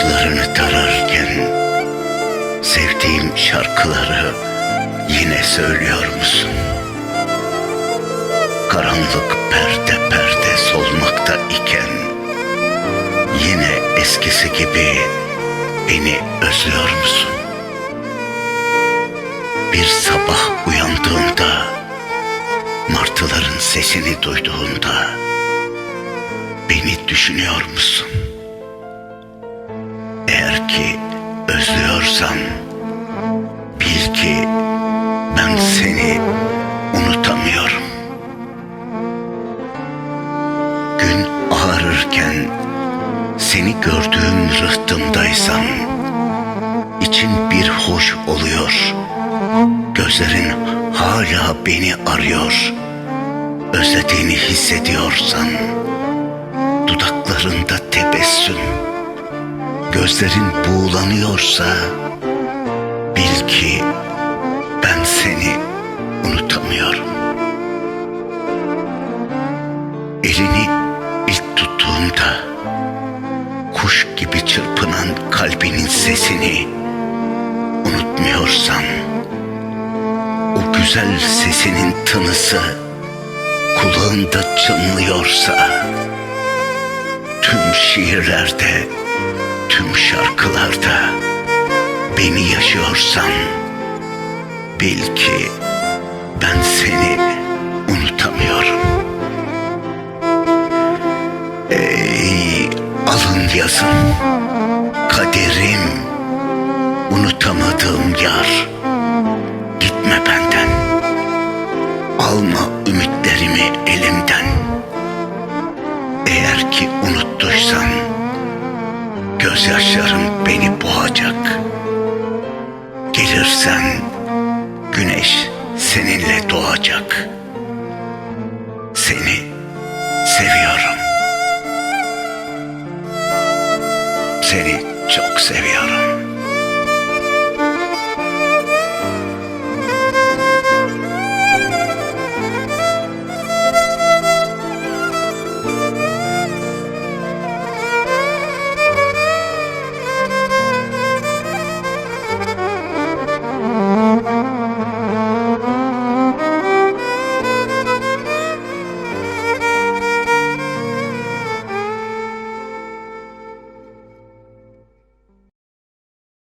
Sokaklarını tararken sevdiğim şarkıları yine söylüyor musun? Karanlık perde perde solmakta iken yine eskisi gibi beni özlüyor musun? Bir sabah uyandığımda martıların sesini duyduğunda beni düşünüyor musun? Eğer ki özlüyorsan bil ki ben seni unutamıyorum. Gün ağarırken seni gördüğüm rıhtımdaysam için bir hoş oluyor. Gözlerin hala beni arıyor. Özlediğini hissediyorsan dudaklarında tebessüm gözlerin buğulanıyorsa bil ki ben seni unutamıyorum. Elini ilk tuttuğumda kuş gibi çırpınan kalbinin sesini unutmuyorsan o güzel sesinin tınısı kulağında çınlıyorsa tüm şiirlerde tüm şarkılarda beni yaşıyorsan bil ki ben seni unutamıyorum. Ey alın yazın kaderim unutamadığım yar gitme benden alma ümitlerimi elimden Gözyaşlarım beni boğacak. Gelirsen güneş seninle doğacak. Seni seviyorum. Seni çok seviyorum.